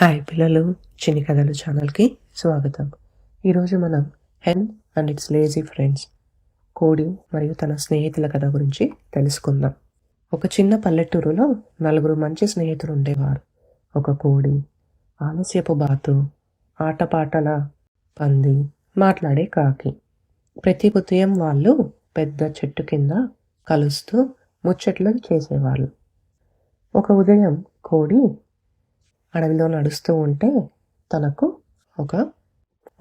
Hi పిల్లలు చిన్ని కథలు ఛానల్కి స్వాగతం. ఈరోజు మనం hen and its lazy friends కోడి మరియు తన స్నేహితుల కథ గురించి తెలుసుకుందాం. ఒక చిన్న పల్లెటూరులో నలుగురు మంచి స్నేహితులు ఉండేవారు. ఒక కోడి ఆలస్యపు బాతు ఆటపాటల పంది మాట్లాడే కాకి. ప్రతి ఉదయం వాళ్ళు పెద్ద చెట్టు కింద కలుస్తూ ముచ్చట్లు చేసేవాళ్ళు. ఒక ఉదయం కోడి అడవిలో నడుస్తూ ఉంటే తనకు ఒక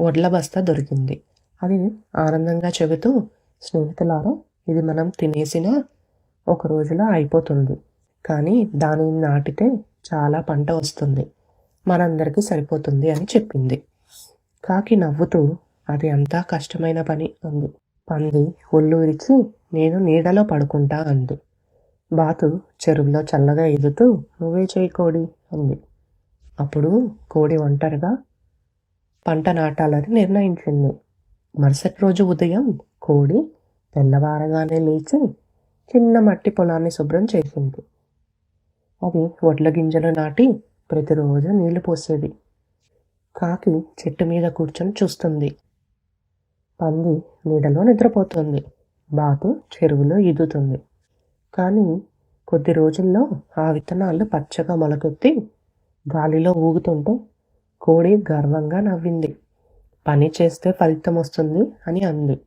వడ్ల బస్తా దొరికింది. అది ఆనందంగా చెబుతూ స్నేహితులారా ఇది మనం తినేసిన ఒక రోజులో అయిపోతుంది. కానీ దానిని నాటితే చాలా పంట వస్తుంది. మనందరికీ సరిపోతుంది అని చెప్పింది. కాకి నవ్వుతూ అది అంతా కష్టమైన పని అంది. పంది ఒళ్ళు విరిచి నేను నీడలో పడుకుంటా అంది. బాతు చెరువులో చల్లగా ఎదుతూ నువ్వే చేయకోడి అంది. అప్పుడు కోడి ఒంటరిగా పంట నాటాలని నిర్ణయించింది. మరుసటి రోజు ఉదయం కోడి తెల్లవారగానే లేచి చిన్న మట్టి పొలాన్ని శుభ్రం చేసింది. అది వడ్ల గింజలు నాటి ప్రతిరోజు నీళ్ళు పోసేది. కాకి చెట్టు మీద కూర్చొని చూస్తుంది. పంది నీడలో నిద్రపోతుంది. బాతు చెరువులో ఈదుతుంది. కానీ కొద్ది రోజుల్లో ఆ విత్తనాలు పచ్చగా మొలకెత్తి గాలిలో ఊగుతుంటే కోడి గర్వంగా నవ్వింది. పని చేస్తే ఫలితం వస్తుంది అని అంది.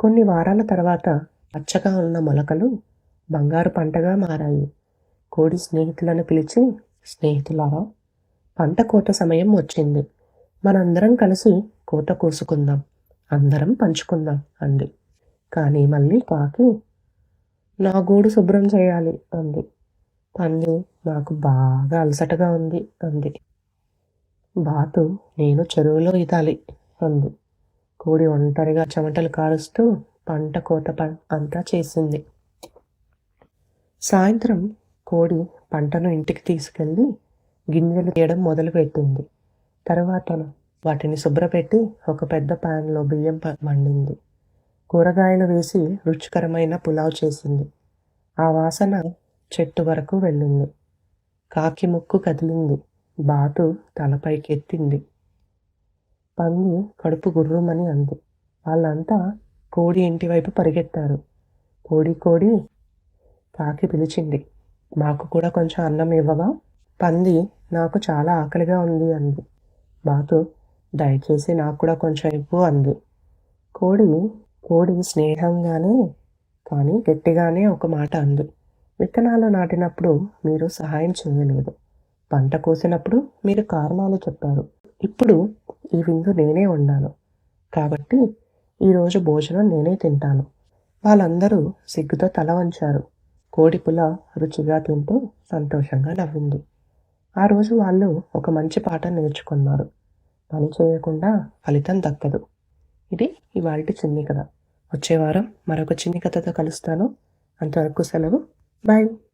కొన్ని వారాల తర్వాత పచ్చగా ఉన్న మొలకలు బంగారు పంటగా మారాయి. కోడి స్నేహితులను పిలిచి స్నేహితులారా పంట కోత సమయం వచ్చింది. మనందరం కలిసి కోత కోసుకుందాం. అందరం పంచుకుందాం అంది. కానీ మళ్ళీ కాకి నా గూడు శుభ్రం చేయాలి అంది. పంది నాకు బాగా అలసటగా ఉంది అంది. బాతు నేను చెరువులో ఈదాలి అంది. కోడి ఒంటరిగా చెమటలు కారుస్తూ పంట కోత ప అంతా చేసింది. సాయంత్రం కోడి పంటను ఇంటికి తీసుకెళ్ళి గింజలు తీయడం మొదలుపెట్టింది. తర్వాత వాటిని శుభ్రపెట్టి ఒక పెద్ద ప్యాన్లో బియ్యం వండింది కూరగాయలు వేసి రుచికరమైన పులావ్ చేసింది. ఆ వాసన చెట్టు వరకు వెళ్ళింది. కాకి ముక్కు కదిలింది. బాతు తలపైకి ఎత్తింది పంది కడుపు గుర్రుమని అంది. వాళ్ళంతా కోడి ఇంటి వైపు పరిగెత్తారు. కోడి కోడి కాకి పిలిచింది. మాకు కూడా కొంచెం అన్నం ఇవ్వవా? పంది నాకు చాలా ఆకలిగా ఉంది అంది. బాతు దయచేసి నాకు కూడా కొంచెం ఇవ్వు అంది. కోడి కోడి స్నేహంగానే కానీ గట్టిగానే ఒక మాట అంది. విత్తనాలు నాటినప్పుడు మీరు సహాయం చేయలేదు. పంట కోసినప్పుడు మీరు కారణాలు చెప్పారు. ఇప్పుడు ఈ విందు నేనే ఉన్నాను కాబట్టి ఈరోజు భోజనం నేనే తింటాను. వాళ్ళందరూ సిగ్గుతో తల వంచారు. కోడి పుల రుచిగా తింటూ సంతోషంగా నవ్వింది. ఆ రోజు వాళ్ళు ఒక మంచి పాట నేర్చుకున్నారు. పని చేయకుండా ఫలితం దక్కదు. ఇది ఇవాళ చిన్ని కథ. వచ్చే వారం మరొక చిన్ని కథతో కలుస్తాను. అంతవరకు సెలవు 拜。